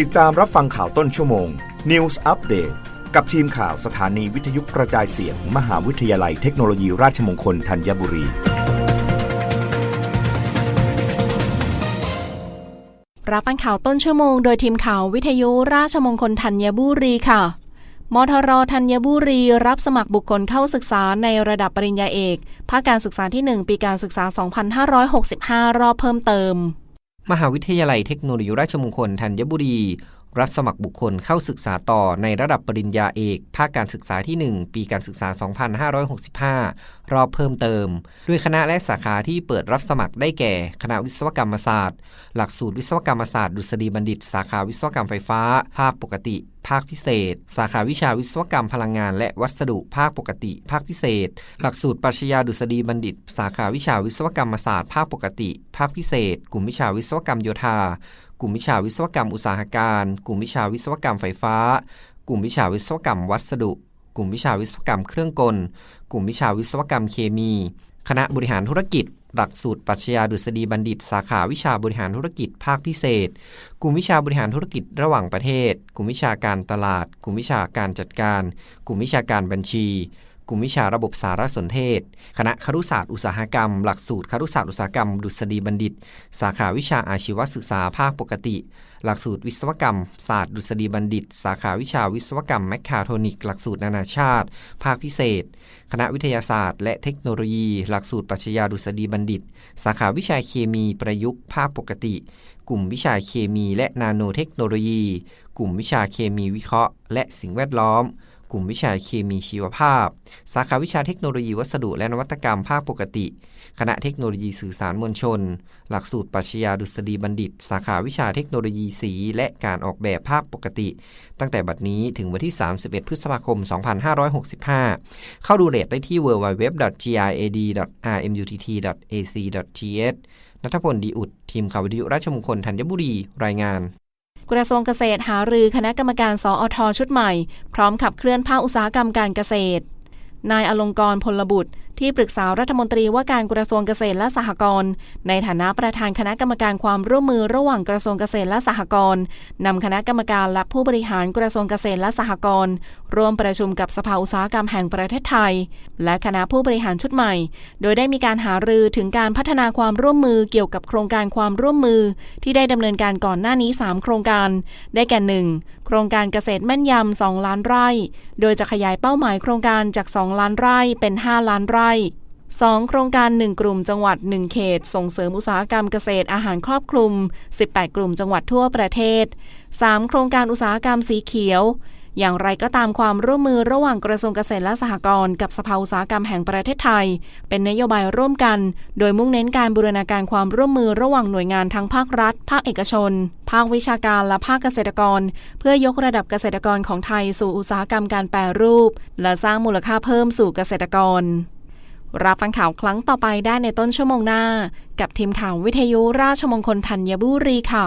ติดตามรับฟังข่าวต้นชั่วโมง News Update กับทีมข่าวสถานีวิทยุกระจายเสียงมหาวิทยาลัยเทคโนโลยีราชมงคลธัญบุรี รับฟังข่าวต้นชั่วโมงโดยทีมข่าววิทยุราชมงคลธัญบุรีค่ะ มทรธัญบุรี รับสมัครบุคคลเข้าศึกษาในระดับปริญญาเอก ภาคการศึกษาที่ 1 ปีการศึกษา 2565 รอบเพิ่มเติม มหาวิทยาลัยเทคโนโลยีราชมงคลธัญบุรี รับสมัครบุคคลเข้าศึกษาต่อในระดับปริญญาเอก ภาคการศึกษาที่ 1 ปีการศึกษา 2565 รอบเพิ่มเติม ด้วยคณะและสาขาที่เปิดรับสมัครได้แก่ คณะวิศวกรรมศาสตร์ หลักสูตรวิศวกรรมศาสตร์ดุษฎีบัณฑิต สาขาวิศวกรรมไฟฟ้า ภาคปกติ ภาคพิเศษ สาขาวิชาวิศวกรรมพลังงาน และวัสดุภาคปกติ ภาคพิเศษ หลักสูตรปรัชญาดุษฎีบัณฑิต สาขาวิชาวิศวกรรมศาสตร์ภาคปกติ ภาคพิเศษ กลุ่มวิชาวิศวกรรมโยธา กลุ่มวิชาวิศวกรรมอุตสาหการ กลุ่มวิชาวิศวกรรมไฟฟ้า กลุ่มวิชาวิศวกรรมวัสดุ กลุ่มวิชาวิศวกรรมเครื่องกล กลุ่มวิชาวิศวกรรมเคมี คณะบริหารธุรกิจ หลักสูตรปรัชญาดุษฎีบัณฑิต สาขาวิชาบริหารธุรกิจภาคพิเศษ กลุ่มวิชาบริหารธุรกิจระหว่างประเทศ กลุ่มวิชาการตลาด กลุ่มวิชาการจัดการ กลุ่มวิชาการบัญชี กลุ่มวิชาระบบสารสนเทศ คณะครุศาสตร์อุตสาหกรรม หลักสูตรครุศาสตร์อุตสาหกรรม ดุษฎีบัณฑิต สาขาวิชาอาชีวศึกษาภาคปกติ หลักสูตรวิศวกรรม ศาสตร์ดุษฎีบัณฑิต สาขาวิชาวิศวกรรมแมคคาโทนิก หลักสูตรนานาชาติ ภาคพิเศษ คณะวิทยาศาสตร์ และเทคโนโลยี หลักสูตรปรัชญาดุษฎีบัณฑิต สาขาวิชาเคมีประยุกต์ภาคปกติ กลุ่มวิชาเคมี และนาโนเทคโนโลยี กลุ่มวิชาเคมีวิเคราะห์ และสิ่งแวดล้อม กลุ่มวิชาเคมีชีวภาพ สาขาวิชาเทคโนโลยีวัสดุและนวัตกรรมภาคปกติ คณะเทคโนโลยีสื่อสารมวลชน หลักสูตรปรัชญาดุษฎีบัณฑิต สาขาวิชาเทคโนโลยีสี และการออกแบบภาคปกติ ตั้งแต่บัดนี้ถึงวันที่ 31 พฤษภาคม 2565 เข้าดูเรทได้ที่ www.giad.rmutt.ac.th นัทพลดีอุด ทีมข่าววิทยุราชมงคลธัญบุรี รายงาน กระทรวงเกษตรหารือคณะกรรมการสอทชุดใหม่ พร้อมขับเคลื่อนภาคอุตสาหกรรมการเกษตร นายอลงกรพลบุตร ที่ปรึกษารัฐมนตรีว่าการกระทรวงเกษตรและสหกรณ์ในฐานะประธานคณะกรรมการความร่วมมือระหว่างกระทรวงเกษตรและสหกรณ์นำคณะกรรมการและผู้บริหารกระทรวงเกษตรและสหกรณ์ ร่วมประชุมกับสภาอุตสาหกรรมแห่งประเทศไทย และคณะผู้บริหารชุดใหม่ โดยได้มีการหารือถึงการพัฒนาความร่วมมือเกี่ยวกับโครงการความร่วมมือ ที่ได้ดำเนินการก่อนหน้านี้ 3 โครงการ ได้แก่ 1. โครงการเกษตรแม่นยำ 2 ล้านไร่ โดยจะขยายเป้าหมายโครงการจาก 2 ล้านไร่เป็น 5 ล้านไร่ 2. โครงการ 1 กลุ่มจังหวัด 1 เขต ส่งเสริมอุตสาหกรรมเกษตรอาหารครอบคลุม 18 กลุ่มจังหวัดทั่วประเทศ 3. โครงการอุตสาหกรรมสีเขียว อย่างไรก็ตามความร่วมมือระหว่างกระทรวงเกษตรและสหกรณ์กับสภาอุตสาหกรรมแห่งประเทศไทย เป็นนโยบายร่วมกัน โดยมุ่งเน้นการบูรณาการความร่วมมือระหว่างหน่วยงานทั้งภาครัฐ ภาคเอกชน ภาควิชาการและภาคเกษตรกร เพื่อยกระดับเกษตรกรของไทยสู่อุตสาหกรรมการแปรรูป และสร้างมูลค่าเพิ่มสู่เกษตรกรรับฟังข่าวครั้งต่อไปได้ในต้นชั่วโมงหน้า กับทีมข่าววิทยุราชมงคลธัญบุรีค่ะ